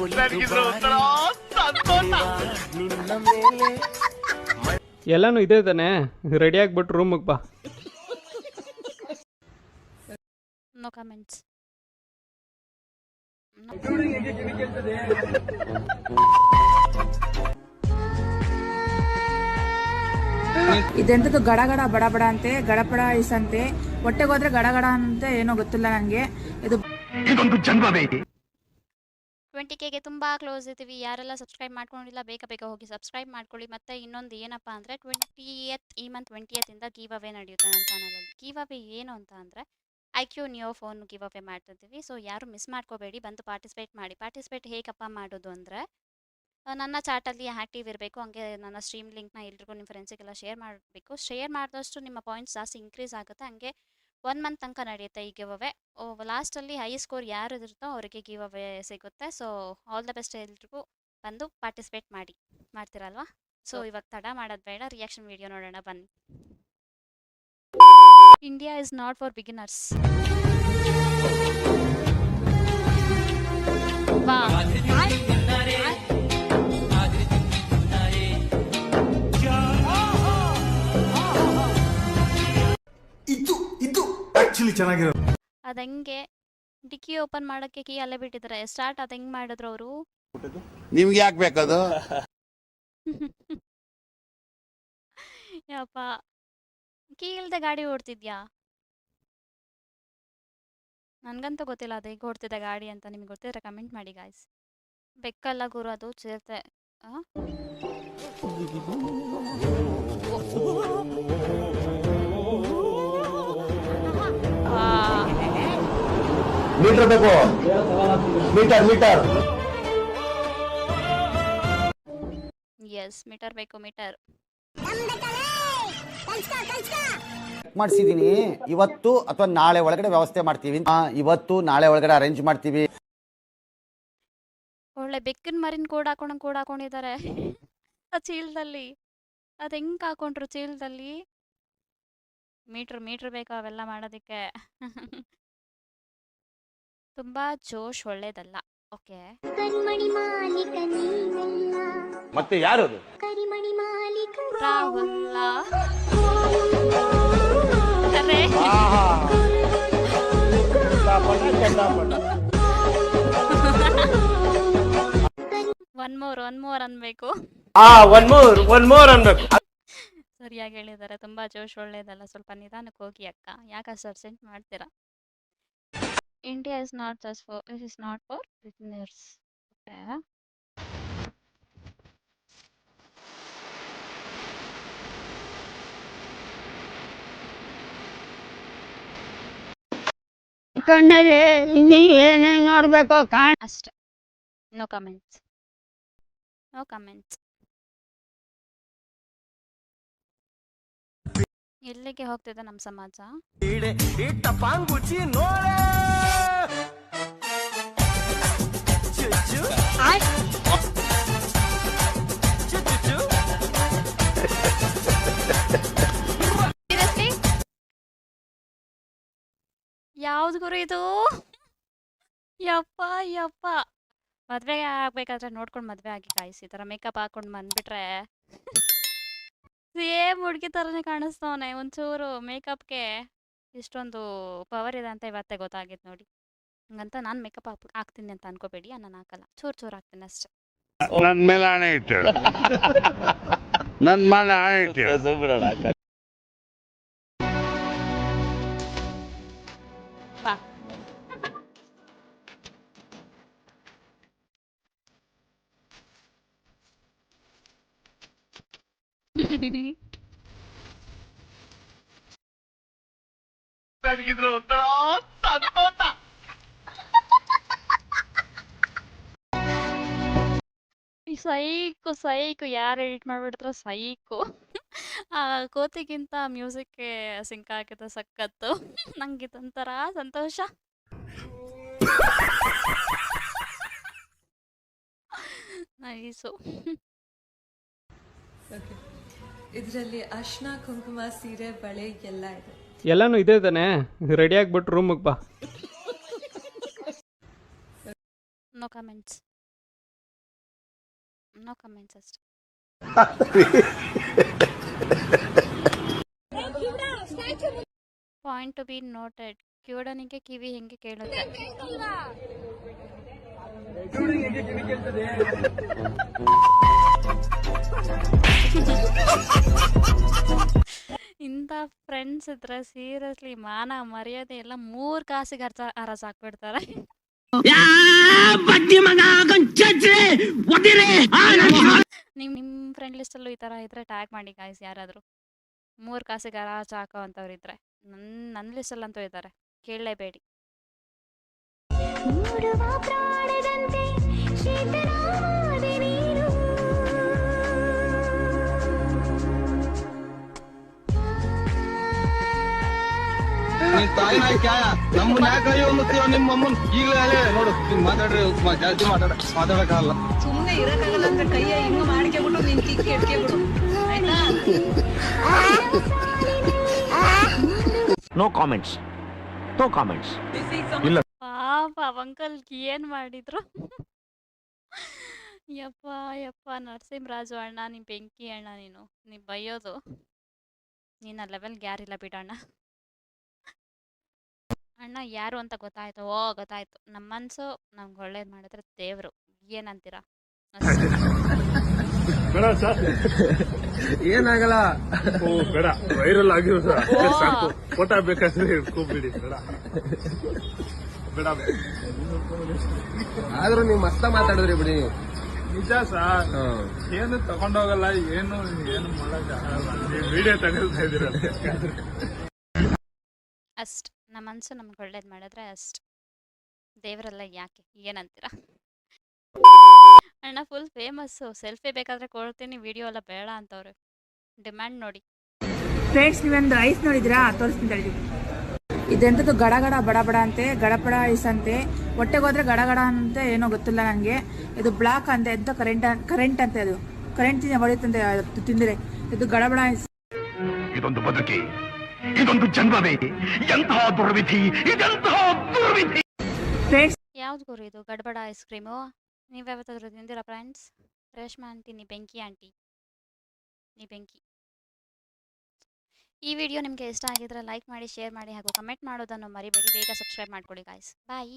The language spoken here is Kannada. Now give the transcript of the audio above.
ಎಲ್ಲಾನು ಇದೆ ತಾನೆ. ರೆಡಿ ಆಗ್ಬಿಟ್ಟು ರೂಮಿಗೆ ಬಾ. ನೋ ಕಮೆಂಟ್ಸ್ ಇದೆಂತದ್ದು ಗಡ ಗಡ ಬಡ ಬಡ ಅಂತೆ ಗಡಪಡ ಇಸಂತೆ ಹೊಟ್ಟೆಗೆ ಹೋದ್ರೆ ಗಡ ಗಡ ಅಂತ ಏನೋ ಗೊತ್ತಿಲ್ಲ ನಂಗೆ. ಇದು ಟ್ವೆಂಟಿ ಕೆಗೆ ತುಂಬ ಕ್ಲೋಸ್ ಇದ್ದೀವಿ. ಯಾರೆಲ್ಲ ಸಬ್ಸ್ಕ್ರೈಬ್ ಮಾಡ್ಕೊಂಡಿಲ್ಲ, ಬೇಗ ಬೇಗ ಹೋಗಿ ಸಬ್ಸ್ಕ್ರೈಬ್ ಮಾಡ್ಕೊಳ್ಳಿ. ಮತ್ತು ಇನ್ನೊಂದು ಏನಪ್ಪ ಅಂದರೆ ಟ್ವೆಂಟಿಯತ್ ಈ ಮಂತ್ ಟ್ವೆಂಟಿಯತ್ತಿಂದ ಗೀವ್ ಅವೇ ನಡೆಯುತ್ತೆ ನನ್ನ ಚಾನಲಲ್ಲಿ ಗೀವ್ ಅವೇ ಏನು ಅಂತ ಅಂದರೆ iQOO Neo phone giveaway ಮಾಡ್ತಿದ್ದೀವಿ. ಸೊ ಯಾರು ಮಿಸ್ ಮಾಡ್ಕೋಬೇಡಿ. ಬಂದು ಪಾರ್ಟಿಸಿಪೇಟ್ ಮಾಡಿ. ಪಾರ್ಟಿಸಿಪೇಟ್ ಹೇಗಪ್ಪ ಮಾಡೋದು ಅಂದರೆ ನನ್ನ ಚಾಟಲ್ಲಿ ಆ್ಯಕ್ಟಿವ್ ಇರಬೇಕು. ಹಂಗೆ ನನ್ನ ಸ್ಟ್ರೀಮ್ ಲಿಂಕ್ನ ಎಲ್ರಿಗೂ ನಿಮ್ಮ ಫ್ರೆಂಡ್ಸಿಗೆಲ್ಲ ಶೇರ್ ಮಾಡಬೇಕು. ಶೇರ್ ಮಾಡಿದಷ್ಟು ನಿಮ್ಮ ಪಾಯಿಂಟ್ಸ್ ಜಾಸ್ತಿ ಇನ್ಕ್ರೀಸ್ ಆಗುತ್ತೆ. ಹಂಗೆ ಒನ್ ಮಂತ್ ತನಕ ನಡೆಯುತ್ತೆ ಈ ಗಿವ್ ಅವೇ. ಲಾಸ್ಟಲ್ಲಿ ಹೈ ಸ್ಕೋರ್ ಯಾರು ಇರುತ್ತೋ ಅವರಿಗೆ ಗಿವ್ ಅವೇ ಸಿಗುತ್ತೆ. ಸೊ ಆಲ್ ದ ಬೆಸ್ಟ್ ಎಲ್ರಿಗೂ ಬಂದು ಪಾರ್ಟಿಸಿಪೇಟ್ ಮಾಡಿ. ಮಾಡ್ತೀರಲ್ವಾ? ಸೊ ಇವಾಗ ತಡ ಮಾಡೋದು ಬೇಡ. ರಿಯಾಕ್ಷನ್ ವಿಡಿಯೋ ನೋಡೋಣ ಬನ್ನಿ. India is not for beginners ವಾ ಆಕ್ಚುಲಿ ಚೆನ್ನಾಗಿರೋ ಅದಂಗೆ ಡಿಕ್ಕಿ ಓಪನ್ ಮಾಡೋಕ್ಕೆ ಕೀ ಅಲ್ಲೇ ಬಿಟ್ಟಿದ್ದಾರೆ ಸ್ಟಾರ್ಟ್ ಅದು ಹೆಂಗ್ ಮಾಡಿದ್ರು ಅವರು? ನಿಮ್ಗೆ ಯಾಕೆ ಬೇಕದು? ಯಪ್ಪ. ಕೀ ಇಲ್ದೆ ಗಾಡಿ ಓಡ್ತಿದ್ಯಾ? ನನಗಂತೂ ಗೊತ್ತಿಲ್ಲ ಅದು ಹೇಗೆ ಓಡ್ತಿದ್ದೆ ಗಾಡಿ ಅಂತ ನಿಮ್ಗೆ ಗೊತ್ತಿದ್ರೆ ಕಮೆಂಟ್ ಮಾಡಿ ಗಾಯ್ಸ್ ಬೆಕ್ಕಲ್ಲ ಗುರು ಅದು ಚಿರತೆ? ಆ, ಮೀಟರ್ ಬೇಕು. Meter meter. ಎಸ್ ಮೀಟರ್ ಬೇಕು ಮೀಟರ್. ಮಾಡಿಸಿದೀನಿ ಇವತ್ತು ಅಥವಾ ನಾಳೆ ಒಳಗಡೆ ವ್ಯವಸ್ಥೆ ಮಾಡ್ತೀವಿ. ಆ, ಇವತ್ತು ನಾಳೆ ಒಳಗಡೆ ಅರೇಂಜ್ ಮಾಡ್ತೀವಿ. ಒಳ್ಳೆ ಬೆಕ್ಕಿನ ಮರಿನ ಕೂಡ ಹಾಕೊಂಡಂಗೆ ಕೂಡ ಹಾಕೊಂಡಿದ್ದಾರೆ. ಆ ಚೀಲದಲ್ಲಿ. ಅದು ಹೆಂಗೆ ಹಾಕೊಂಡ್ರು ಚೀಲದಲ್ಲಿ? ಮೀಟ್ರ್ ಮೀಟ್ರ್ ಬೇಕು ಅವೆಲ್ಲ ಮಾಡೋದಕ್ಕೆ. ತುಂಬ ಜೋಶ್ ಒಳ್ಳೇದಲ್ಲ. ಓಕೆ. ಕರಿಮಣಿ ಮಾಲೀಕ ನೀವೆಲ್ಲ. ಮತ್ತೆ ಯಾರು ಅರೆ. ಒನ್ ಮೋರ್ ಒನ್ ಮೋರ್ ಅನ್ಬೇಕು. ಆ ಒನ್ ಮೋರ್ ಒನ್ ಮೋರ್ ಅನ್ಬೇಕು. ಸರಿಯಾಗಿ ಹೇಳಿದ್ದಾರೆ. ತುಂಬಾ ಜೋಶ್ ಒಳ್ಳೇದಲ್ಲ. ಸ್ವಲ್ಪ ನಿಧಾನಕ್ಕೆ ಹೋಗಿ ಅಕ್ಕ. ಯಾಕೆ ಸರ್ ಸೆಂಟ್ ಮಾಡ್ತೀರಾ? India is not just for is is not for beginners okay ಕಣ್ಣಲ್ಲಿ ನೀವು ಏನೇನು ನೋಡ್ಬೇಕು ಕಾಣ ಅಷ್ಟೆ ನೋ ಕಮೆಂಟ್ಸ್ ನೋ ಕಮೆಂಟ್ಸ್ ಎಲ್ಲಿಗೆ ಹೋಗ್ತಿದೆ ನಮ್ಮ ಸಮಾಜ? ಯಾವ್ದು ಗುರು ಇದು? ಯಪ್ಪ ಯಪ್ಪ. ಮದ್ವೆ ಆಗ್ಬೇಕಾದ್ರೆ ನೋಡ್ಕೊಂಡು ಮದ್ವೆ ಆಗಿ ಕಾಯಿಸಿ ಈ ಥರ ಮೇಕಪ್ ಹಾಕೊಂಡು ಬಂದ್ಬಿಟ್ರೆ. ಸೇಮ್ ಹುಡುಗಿ ಥರನೇ ಕಾಣಿಸ್ತವನೆ ಒಂಚೂರು ಮೇಕಪ್ಗೆ ಇಷ್ಟೊಂದು ಪವರ್ ಇದೆ ಅಂತ ಇವತ್ತೇ ಗೊತ್ತಾಗಿದ್ ನೋಡಿ. ಹಂಗಂತ ನಾನು ಮೇಕಪ್ ಹಾಕ್ ಹಾಕ್ತೀನಿ ಅಂತ ಅನ್ಕೋಬೇಡಿ ನಾನು ಹಾಕಲ್ಲ. ಚೂರು ಚೂರು ಹಾಕ್ತೀನಿ ಅಷ್ಟೇ. ನನ್ ಮೇಲೆ ಹಣೆ ಇಟ್ಟು ನನ್ ಮೇಲೆ ಹಣೆ ಇಟ್ಟು ಸೈಕು ಸೈಕು, ಯಾರು ಎಡಿಟ್ ಮಾಡ್ಬಿಡ್ತಾರೋ ಸೈಕು. ಕೋತಿಗಿಂತ ಮ್ಯೂಸಿಕ್ಗೆ ಸಿಂಕ್ ಹಾಕಿದ್ರೆ ಸಕ್ಕತ್ತು ನಂಗೆ ಇದೊಂಥರ ಸಂತೋಷ. ನೈಸು. ಇದರಲ್ಲಿ ಅರ್ಶನ ಕುಂಕುಮ ಸೀರೆ ಬಳೆ ಎಲ್ಲ ಇದೆ. ಎಲ್ಲಾನು ಇದೆ ತಾನೆ? ರೆಡಿ ಆಗ್ಬಿಟ್ಟು ರೂಮಿಗೆ ಬಾ. ನೋ ಕಮೆಂಟ್ಸ್ ನೋ ಕಮೆಂಟ್ಸ್ ಅಷ್ಟೇ. ಪಾಯಿಂಟ್ ಟು ಬಿ ನೋಟೆಡ್ ಕಿವುಡನಿಗೆ ಕಿವಿ ಹೆಂಗೆ ಕೇಳುತ್ತೆ? ಇಂಥ ಫ್ರೆಂಡ್ಸ್ ಹತ್ರ ಸೀರಿಯಸ್ಲಿ ಮಾನ ಮರ್ಯಾದೆ ಎಲ್ಲ ಮೂರ್ ಕಾಸಿಗೆ ಅರ್ಥ ಅರಸ ಹಾಕ್ಬಿಡ್ತಾರೆ. ನಿಮ್ ನಿಮ್ ಫ್ರೆಂಡ್ ಲಿಸ್ಟ್ ಅಲ್ಲೂ ಈ ತರ ಇದ್ರೆ ಟ್ಯಾಗ್ ಮಾಡಿ ಗಾಯ್ಸ್ ಯಾರಾದ್ರೂ. ಮೂರ್ ಕಾಸಿಗೆ ಅರಾಜ ಹಾಕೋ ಅಂತವ್ರು ಇದ್ರೆ. ನನ್ ನನ್ ಲಿಸ್ಟ್ ಅಲ್ಲಂತೂ ಇದ್ದಾರೆ. ಕೇಳಲೇಬೇಡಿ. ಮೂಡುವ ಪ್ರಾಣದಂತೆ ನಮ್ಮನ್ನ ನೀನು ನಮ್ಮ ನ್ಯಾಯ ನಿಮ್ಮ ಅಮ್ಮನ್? ಈಗಲೇ ನೋಡು ಮಾತಾಡ್ರಿ ಜಾಸ್ತಿ ಮಾತಾಡ ಮಾತಾಡಕ್ಕಾಗಲ್ಲ. ಸುಮ್ನೆ ಇರಕ್ಕಾಗಲ್ಲ ಅಂದ್ರೆ ಕೈಯ ಹಿಂಗ ಮಾಡ್ಕೊಬಿಟ್ಟು ನಿನ್ ಕಿಕ್ಕಿ ಎಟ್ಕೆಬಿಡು ಆಯ್ತಾ? ನೋ ಕಾಮೆಂಟ್ಸ್ ನೋ ಕಾಮೆಂಟ್ಸ್ ಪಾಪ ಅಂಕಲ್ ಏನ್ ಮಾಡಿದ್ರು? ಯಪ್ಪ ಯಪ್ಪ ನರಸಿಂಹರಾಜು ಅಣ್ಣ ನೀ ಬೆಂಕಿ ಅಣ್ಣ ನೀನು. ನೀ ಬೈಯೋದು. ನೀನು ಆ ಲೆವೆಲ್ಗೆ ಯಾರಿಲ್ಲ ಬಿಡಣ್ಣ. ಅಣ್ಣ ಯಾರು ಅಂತ ಗೊತ್ತಾಯ್ತು ಓ ಗೊತ್ತಾಯ್ತು. ನಮ್ಮ ಮನ್ಸು ನಮ್ಗೆ ಒಳ್ಳೇದು ಮಾಡಿದ್ರೆ ದೇವ್ರು. ಏನಂತೀರಾ. ಏನಾಗಲ್ಲ. ಬೇಡ. ವೈರಲ್ ಆಗಿರೋ ಓ, ಫೋಟೋ ಬೇಕಾದ್ರೆ ಬೇಡ. ಬೇಡ ಆದ್ರೂ ನೀವು ಮಸ್ತ ಮಾತಾಡಿದ್ರಿ ಬಿಡಿ. ನಿಜ ಸರ್. ಏನು ತಗೊಂಡೋಗಲ್ಲ ಏನು ಏನು ಮಾಡಕ್ ಆಗಲ್ಲ. ವಿಡಿಯೋ ತಗೊಳ್ತಾ ಇದೀರ ಅಷ್ಟ್. ನಮ್ಮ ಮನಸ್ಸು ನಮ್ಗೆ ಒಳ್ಳೇದು ಮಾಡಿದ್ರೆ ಅಷ್ಟು ದೇವರೆಲ್ಲ ಯಾಕೆ ಏನಂತೀರಾ? ಅಣ್ಣ ಫುಲ್ ಫೇಮಸ್ಸು ಸೆಲ್ಫಿ ಬೇಕಾದ್ರೆ ಕೊಡ್ತೀನಿ ವಿಡಿಯೋ ಎಲ್ಲ ಬೇಡ ಅಂತವ್ರೆ. ಡಿಮ್ಯಾಂಡ್ ನೋಡಿ. ಫ್ರೆಂಡ್ಸ್ ನೀವೊಂದು ಐಸ್ ನೋಡಿದ್ರಾ ತೋರಿಸ್ತೀನಿ ತಡೀರಿ. ಇದೆಂಥದ್ದು ಗಡ ಗಡ ಬಡ ಬಡ ಅಂತೆ ಗಡಪಡ ಐಸ್ ಅಂತೆ. ಹೊಟ್ಟೆಗೆ ಹೋದ್ರೆ ಗಡ ಗಡ ಅಂತ ಏನೋ ಗೊತ್ತಿಲ್ಲ ನನಗೆ ಇದು ಬ್ಲಾಕ್ ಅಂತ ಎಂತ ಕರೆಂಟ್ ಕರೆಂಟ್ ಅಂತೆ ಅದು. ಕರೆಂಟ್ ತಿಂದ ಹೊಡೆಯುತ್ತಂತೆ ತಿಂದ್ರೆ ಇದು ಗಡಬಡ ಐಸ್ ಇದೊಂದು ಬದುಕಿ. ಇದೊಂದು ಜನ್ಮವೇ. ಎಂತಹ ದುರ್ವಿಧಿ ಇದೆಂತಹ ದುರ್ವಿಧಿ. ಯಾವ್ದು ಗುರು ಇದು? ಗಡ್ಬಡ ಐಸ್ ಕ್ರೀಮು ನೀವು ಯಾವತ್ತಾದ್ರೂ ತಿಂದಿರಾ ಫ್ರೆಂಡ್ಸ್ ರೇಷ್ಮಾ ಆಂಟಿ ನೀ ಬೆಂಕಿ ಆಂಟಿ ನೀ ಬೆಂಕಿ. ಈ ವಿಡಿಯೋ ನಿಮಗೆ ಇಷ್ಟ ಆಗಿದ್ರೆ ಲೈಕ್ ಮಾಡಿ ಶೇರ್ ಮಾಡಿ ಹಾಗೂ ಕಮೆಂಟ್ ಮಾಡೋದನ್ನು ಮರಿಬೇಡಿ. ಬೇಗ ಸಬ್ಸ್ಕ್ರೈಬ್ ಮಾಡ್ಕೊಳ್ಳಿ ಗಾಯ್ಸ್ ಬಾಯ್